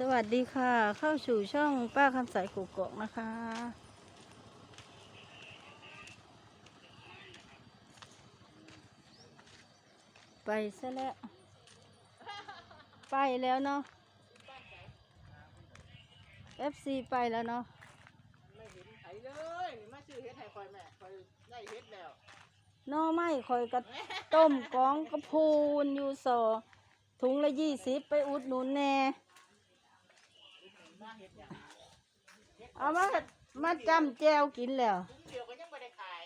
สวัสดีค่ะ เข้าสู่ช่องป้าคำใสกุกกอกนะคะ ไปซะแล้ว ไปแล้วเนาะ FC ไปแล้วเนาะไม่เห็นไถเลยนี่มาซื้อเฮ็ดให้คอยแม่คอยได้เฮ็ดแล้วหน้อไม่คอยกระต้มกองกระพูนอยู่สอถุงละยี่สิบไปอุดหนุนแน่ มาเฮ็ดเนี่ยเอามามาจำแจวกินแล้วลุงเดียวก็ยังไม่ได้ขาย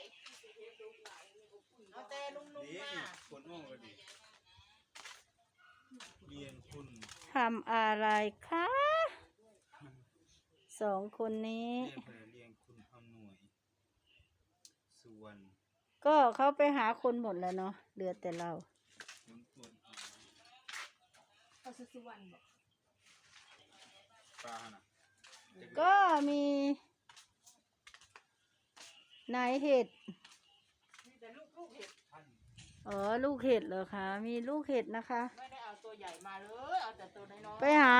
เอาแต่ลุงลุงนี่มาคนอ้องก็ดีเรียนคุณทำอะไรคะสองคนนี้เรียนไปเรียนคุณอำนวยส่วนก็เขาไปหาคนหมดแล้วเนาะเหลือแต่เราคนตรวจเอาเอาสุวรรณบอก ปลาน่ะก็มีนายเห็ดมีแต่ลูกลูกเห็ดอ๋อลูกเห็ดเหรอคะมีลูกเห็ดนะคะ ไม่ได้เอาตัวใหญ่มาเลยเอาแต่ตัวน้อยๆไปหา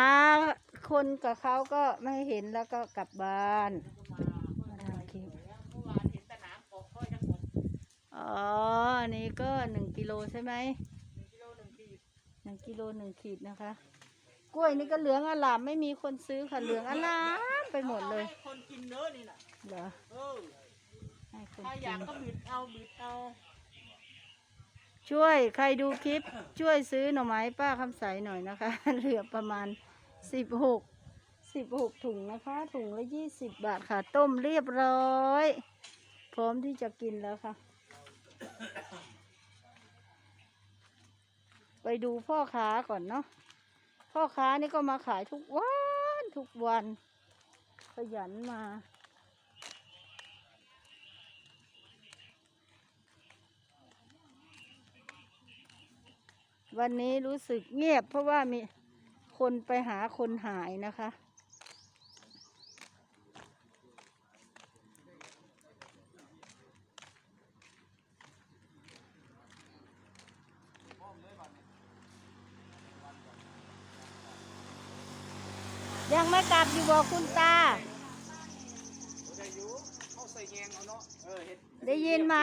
คนกับเขาก็ไม่เห็นแล้วก็กลับบ้านมาทำคลิปเมื่อวานเห็นแต่น้ำกบค่อยทั้งหมดอ๋ออันนี้ก็หนึ่งกิโลใช่ไหมหนึ่งกิโลหนึ่งขีดหนึ่งกิโลหนึ่งขีดนะคะ กล้วยนี่ก็เหลืองอลามไม่มีคนซื้อค่ะเหลืองอลามไปหมดเลยอาให้คนกินเนื้อนี่น่ะเหรอเออให้คนถ้าอกิยากนก็บิดเอาบิดเอาช่วยใครดูคลิป ช่วยซื้อหน่อไม้ป้าคำใสหน่อยนะคะ เหลือประมาณสิบหกสิบหกถุงนะคะ ถุงละยี่สิบบาทค่ะ ต้มเรียบร้อย พร้อมที่จะกินแล้วค่ะ ไปดูพ่อค้าก่อนเนาะ พ่อค้านี่ก็มาขายทุกวันทุกวัน ขยันมา วันนี้รู้สึกเงียบเพราะว่ามีคนไปหาคนหายนะคะ ยังไม่กลับอยู่บอกคุณตา ได้อยู่เขาใส่แยงเอาเนาะเออเฮ็ดได้ยินไหม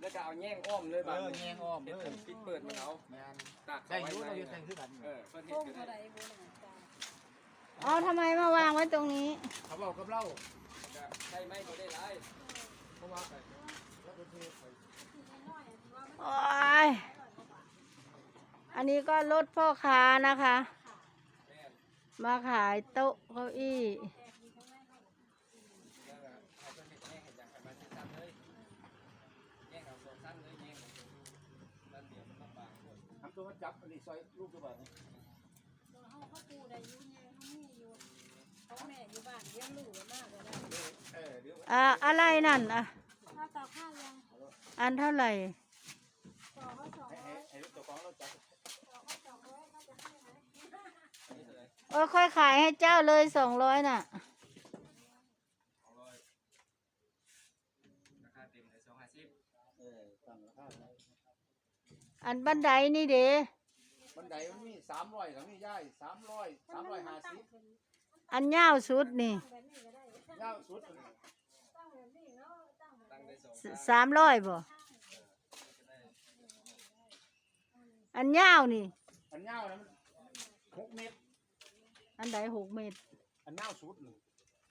แล้วก็เอาแยงอ้อมเลยเอบัดอแงงอ้อมเฮ็เด้ดอเป็นปิดเปิดมันเอาแม่นตากได้เขาอไว้ยู่ไว้เราอยู่ใส่คือกันเออเพิ่นเฮ็ดก็ได้เอาทำไมมาวางไว้ตรงนี้ เขาบอกกับเราก็ใช่ไหมบ่ได้หลายเพราะว่าโอ้ย อันนี้ก็รถพ่อค้านะคะ มาขายโต๊ะเก้าอี้แล้วก็เอาเพิ่นเฮ็ดแยงเฮ็ดหยังให้มันสั้นๆเลยแยงเอาสองสั้นเลยแยงสั้นเดียวมันลำบากโพดทำตัวมันจับอันนี้ซอยลูกตัวแบบนี้เออเดี๋ยวอ่าอะไรนั่นอะอันเท่าไหร่ให้ลูกตัวของเราจับ ออค่อยขายให้เจ้าเลยสองร้อยน่ะเอาเลยราคาเต็มเลย250เออตั้งราคาไว้อันบันไดนี่เด้บันไดมันมีสามร้อยกับมีย่ายสามร้อยสามร้อยห้าสิบอันยาวสุดนี่ยาวสุดอันนี้ตั้งได้สองสสามร้อยบ่อันยาวนี่ อันยาวนะมันหกเมตร อันใดหกเมตรอันยาวสุดนี่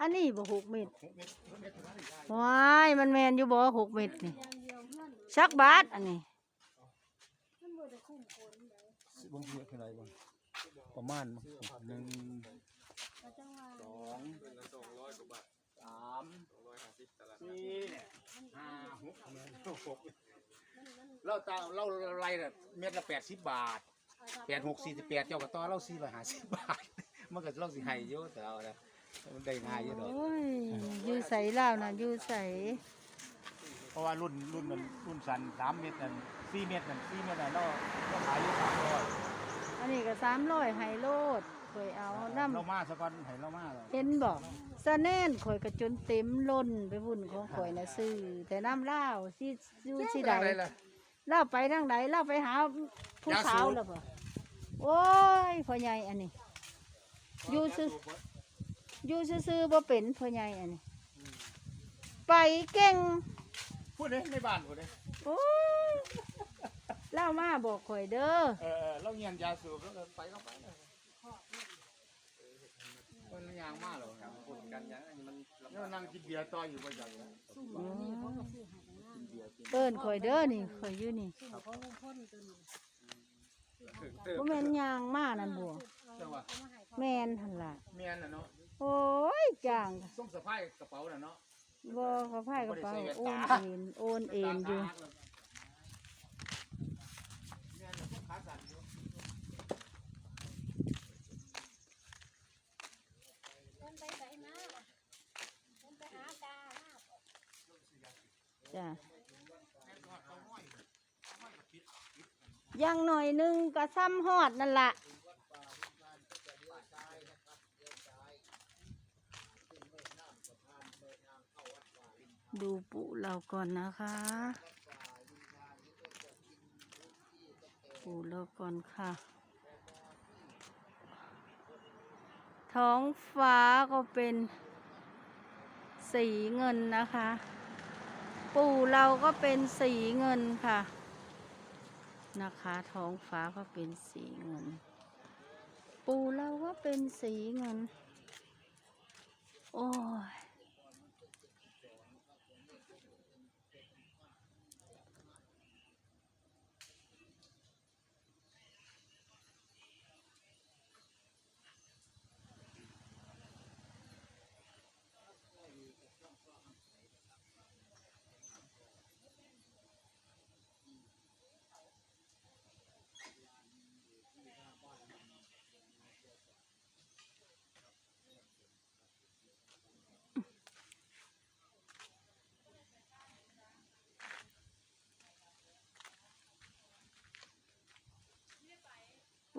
อันนี้บ่หกเมตรหกเมตรหกเมตรเท่านั้นย่ายว้ายมันแมนอยู่บ่หกเมตรนี่ชักบาทอันนี้บางทีคืออะไรบ้างประมาณหนึ่งสองเดือนละ200กว่าบาทสาม250ตารางสี่ห้าหกหกเราตาเราไรน่ะเม็ดละแปดสิบบาทแปดหกสี่สิบแปดเจ้าก็ต่อเราสี่ร้อยห้าสิบบาท มันก็เราสิให้เยอะแต่เอาละมันได้ง่ายเยอะดอกโอ้ยอยู่ใสลาวนะอยู่ใสเพราะว่ารุ่นรุ่นมันรุ่นสันสามเมตรนั่นสี่เมตรนั่นสี่เมตรนั่นเราเราขายอยู่สามร้อยอันนี้ก็สามร้อยไฮโลดข่อยเอาน้เรามาสักวันให้เรามาเลยำเห็นบอกสะแน่นข่อยก็จนเต็มล้นไปวุ่นของข่อยนะซื้อแต่น้ำเหล้าสิอยู่ที่ใดอะไรล่ะ เล่าไปทางใดเล่าไปหาผู้ยาสูบ สาวแล้วบ่โอ้ยพ่อใหญ่อันนี้ อยู่ซื่ออยู่ซื่อๆบ่เป็นพ่อใหญ่อันนี้ไปเก่งพูดเลยในบ้านพูดเลยโอ้ยเล่ามาบอกข่อยเด้อเออเออเราเงียนยาสูบแล้วก็ไปก็ไปเลยมันยางมากหรอกครับพูดกันยังอันนี้มันลำแล้วบากนั่งกินเบียร์ต่ออยู่ประจำเลยอ๋อกินเบียร์กินเอิ้นข่อยเด้อนี่ข่อยอยู่นี่ ถึงเติมบ่แม่นยางมานั่นบ่จังหวะแม่นหั่นล่ะ เมียนน่ะเนาะโอ้ยจ้างส่งสะพายกระเป๋าน่ะเนาะบ่กระพายกระเป๋าโอนเอ็นโอนเอ็นอยู่เมียนน่ะพวกขาสั่นอยู่จ้ะ ยังหน่อยหนึงก็ซ้ำฮอดนั่นละดูปุเราก่อนนะคะปูเราก่อนค่ะ ท้องฟ้าก็เป็นสีเงินนะคะ ปู่เราก็เป็นสีเงินค่ะ นะคะ ท้องฟ้าก็เป็นสีเงิน ปู่เราก็เป็นสีเงิน โอ้ย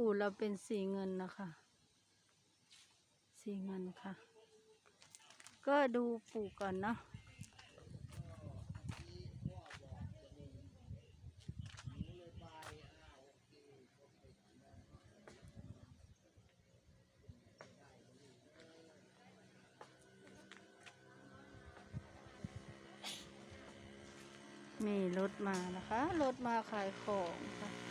ปู่เราเป็นสีเงินนะคะ สีเงินค่ะ ก็ดูปู่ก่อนเนาะมีรถมานะคะ รถมาขายของค่ะ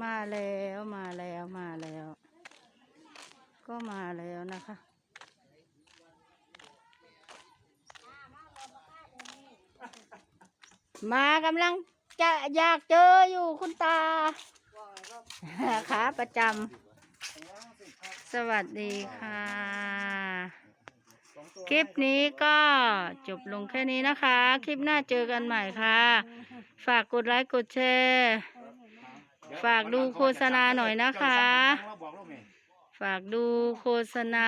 มาแล้วมาแล้วมาแล้ว ก็มาแล้วนะคะ มากำลังจะอยากเจออยู่คุณตาขาประจำสวัสดีค่ะ คลิปนี้ก็จบลงแค่นี้นะคะ คลิปหน้าเจอกันใหม่ค่ะ ฝากกดไลค์กดแชร์ ฝากดูโฆษณาหน่อยนะคะเจ้าสั่งของเราบอกเราไงฝากดูโฆษณา